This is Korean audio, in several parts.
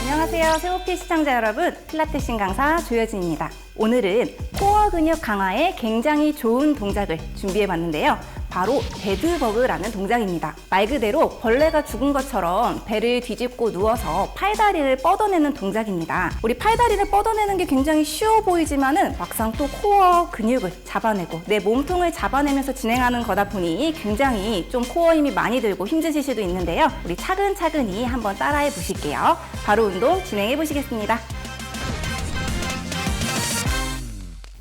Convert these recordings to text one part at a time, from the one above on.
안녕하세요. 세오피 시청자 여러분. 필라테신 강사 조여진입니다. 오늘은 코어 근육 강화에 굉장히 좋은 동작을 준비해 봤는데요. 바로 데드버그라는 동작입니다. 말 그대로 벌레가 죽은 것처럼 배를 뒤집고 누워서 팔다리를 뻗어내는 동작입니다. 우리 팔다리를 뻗어내는 게 굉장히 쉬워 보이지만은 막상 또 코어 근육을 잡아내고 내 몸통을 잡아내면서 진행하는 거다 보니 굉장히 좀 코어 힘이 많이 들고 힘드실 수도 있는데요. 우리 차근차근히 한번 따라해 보실게요. 바로 운동 진행해 보시겠습니다.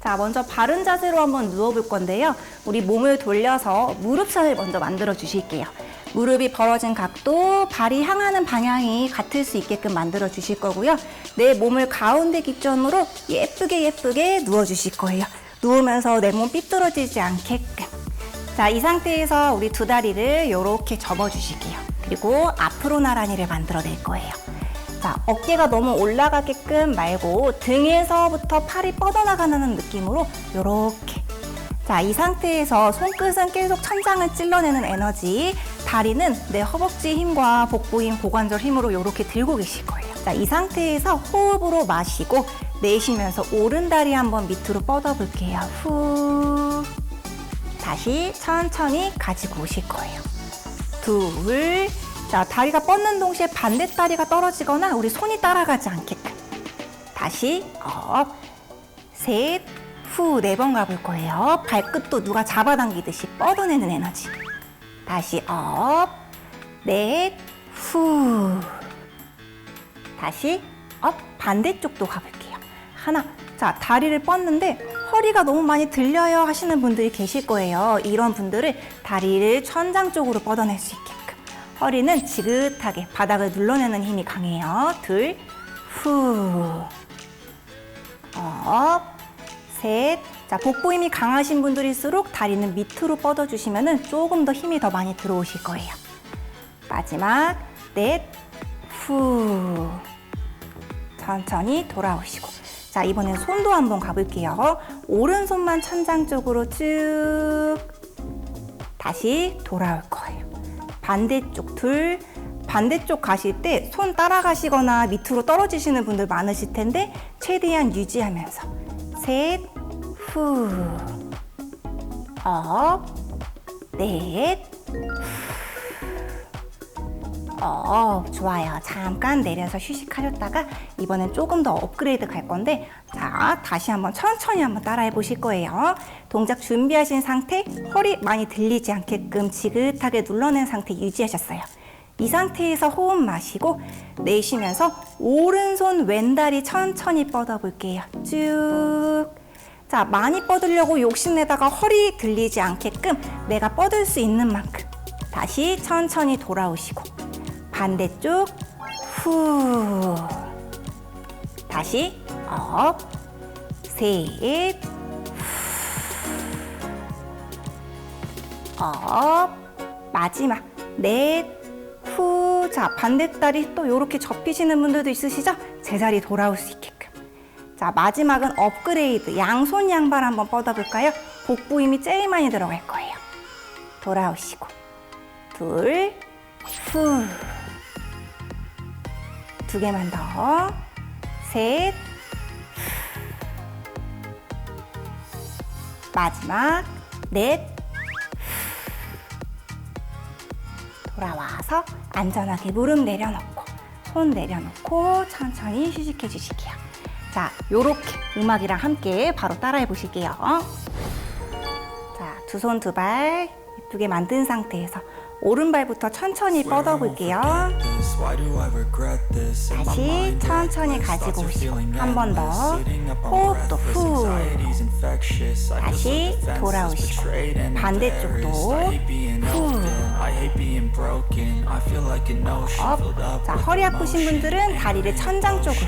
자, 먼저 바른 자세로 한번 누워볼 건데요. 우리 몸을 돌려서 무릎선을 먼저 만들어 주실게요. 무릎이 벌어진 각도, 발이 향하는 방향이 같을 수 있게끔 만들어 주실 거고요. 내 몸을 가운데 기점으로 예쁘게 예쁘게 누워 주실 거예요. 누우면서 내 몸 삐뚤어지지 않게끔. 자, 이 상태에서 우리 두 다리를 이렇게 접어 주실게요. 그리고 앞으로 나란히를 만들어 낼 거예요. 자, 어깨가 너무 올라가게끔 말고 등에서부터 팔이 뻗어나가는 느낌으로 이렇게. 자, 이 상태에서 손끝은 계속 천장을 찔러내는 에너지, 다리는 내 허벅지 힘과 복부 힘, 고관절 힘으로 이렇게 들고 계실 거예요. 자, 이 상태에서 호흡으로 마시고 내쉬면서 오른 다리 한번 밑으로 뻗어 볼게요. 후. 다시 천천히 가지고 오실 거예요. 둘. 자, 다리가 뻗는 동시에 반대 다리가 떨어지거나 우리 손이 따라가지 않게끔. 다시 업. 셋. 후. 네 번 가볼 거예요. 발끝도 누가 잡아당기듯이 뻗어내는 에너지. 다시 업. 넷. 후. 다시 업. 반대쪽도 가볼게요. 하나. 자, 다리를 뻗는데 허리가 너무 많이 들려요 하시는 분들이 계실 거예요. 이런 분들은 다리를 천장 쪽으로 뻗어낼 수 있게끔. 허리는 지긋하게 바닥을 눌러내는 힘이 강해요. 둘, 후. 업, 셋. 자, 복부 힘이 강하신 분들일수록 다리는 밑으로 뻗어주시면 조금 더 힘이 더 많이 들어오실 거예요. 마지막, 넷, 후. 천천히 돌아오시고. 자, 이번엔 손도 한번 가볼게요. 오른손만 천장 쪽으로 쭉. 다시 돌아올 거예요. 반대쪽 둘. 반대쪽 가실 때 손 따라가시거나 밑으로 떨어지시는 분들 많으실 텐데 최대한 유지하면서. 셋, 후, 업, 넷, 어, 좋아요. 잠깐 내려서 휴식하셨다가 이번엔 조금 더 업그레이드 갈 건데 자, 다시 한번 천천히 한번 따라해 보실 거예요. 동작 준비하신 상태, 허리 많이 들리지 않게끔 지긋하게 눌러낸 상태 유지하셨어요. 이 상태에서 호흡 마시고 내쉬면서 오른손 왼다리 천천히 뻗어 볼게요. 쭉. 자, 많이 뻗으려고 욕심내다가 허리 들리지 않게끔 내가 뻗을 수 있는 만큼 다시 천천히 돌아오시고 반대쪽 후 다시 업 셋, 후, 업 마지막 넷, 후. 자, 반대다리 또 이렇게 접히시는 분들도 있으시죠? 제자리 돌아올 수 있게끔. 자, 마지막은 업그레이드. 양손 양발 한번 뻗어볼까요? 복부 힘이 제일 많이 들어갈 거예요. 돌아오시고. 둘, 후. 두 개만 더. 셋. 마지막. 넷. 돌아와서 안전하게 무릎 내려놓고 손 내려놓고 천천히 휴식해 주실게요. 자, 요렇게 음악이랑 함께 바로 따라해 보실게요. 자, 두 손 두 발 예쁘게 만든 상태에서 오른발부터 천천히 뻗어 볼게요. 다시 천천히 가지고 오시고 한 번 더. 호흡도 후. 다시 돌아오시고 반대쪽도. 후. 업. 자, 허리 아프신 분들은 다리를 천장 쪽으로.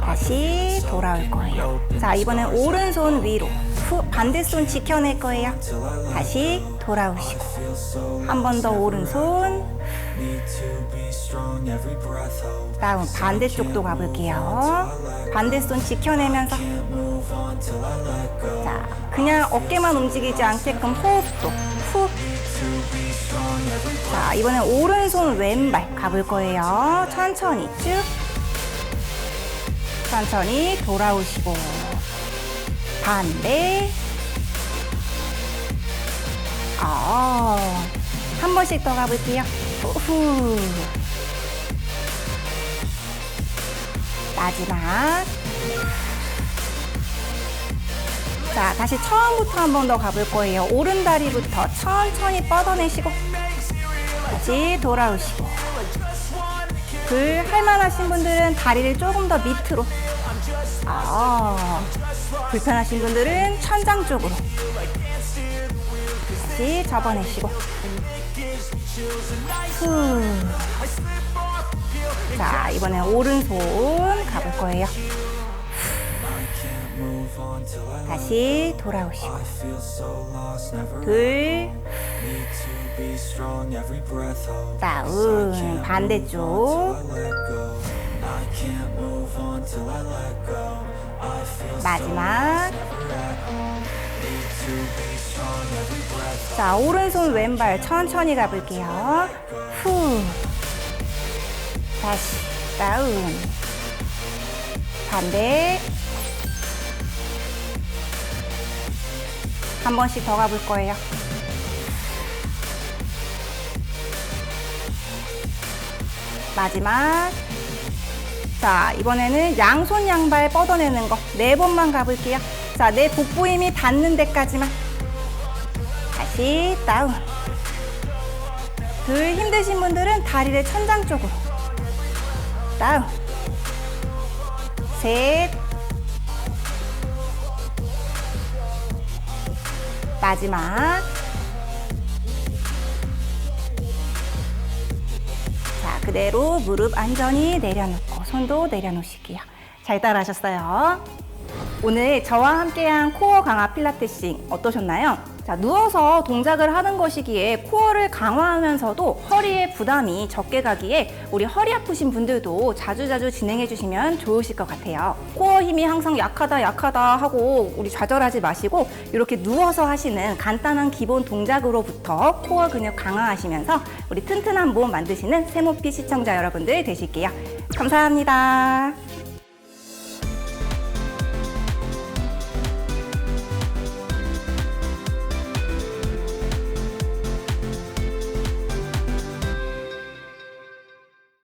다시 돌아올 거예요. 자, 이번엔 오른손 위로. 후 반대손 지켜낼 거예요. 다시 돌아오시고 한 번 더 오른손 다음 반대쪽도 가볼게요. 반대손 지켜내면서 자 그냥 어깨만 움직이지 않게끔 호흡도 훅. 자, 이번엔 오른손 왼발 가볼 거예요. 천천히 쭉. 천천히 돌아오시고. 반대. 아, 한 번씩 더 가볼게요. 후. 마지막. 자, 다시 처음부터 한 번 더 가볼 거예요. 오른 다리부터 천천히 뻗어내시고, 다시 돌아오시고. 불 할만하신 분들은 다리를 조금 더 밑으로. 아, 불편하신 분들은 천장 쪽으로. 다시 접어내시고. 후. 자, 이번엔 오른손 가볼 거예요. 다시 돌아오시고. 둘, 다운, 반대쪽. 마지막. 자, 오른손 왼발 천천히 가볼게요. 후. 다시 다운. 반대. 한 번씩 더 가볼 거예요. 마지막. 자, 이번에는 양손 양발 뻗어내는 거 네 번만 가볼게요. 자, 내 복부 힘이 닿는 데까지만. 다시 다운. 둘 힘드신 분들은 다리를 천장 쪽으로. 다운. 셋. 마지막. 자, 그대로 무릎 안전히 내려놓고 손도 내려놓으실게요. 잘 따라하셨어요. 오늘 저와 함께한 코어 강화 필라테싱 어떠셨나요? 자, 누워서 동작을 하는 것이기에 코어를 강화하면서도 허리에 부담이 적게 가기에 우리 허리 아프신 분들도 자주자주 진행해 주시면 좋으실 것 같아요. 코어 힘이 항상 약하다, 약하다 하고 우리 좌절하지 마시고 이렇게 누워서 하시는 간단한 기본 동작으로부터 코어 근육 강화하시면서 우리 튼튼한 몸 만드시는 세모피 시청자 여러분들 되실게요. 감사합니다.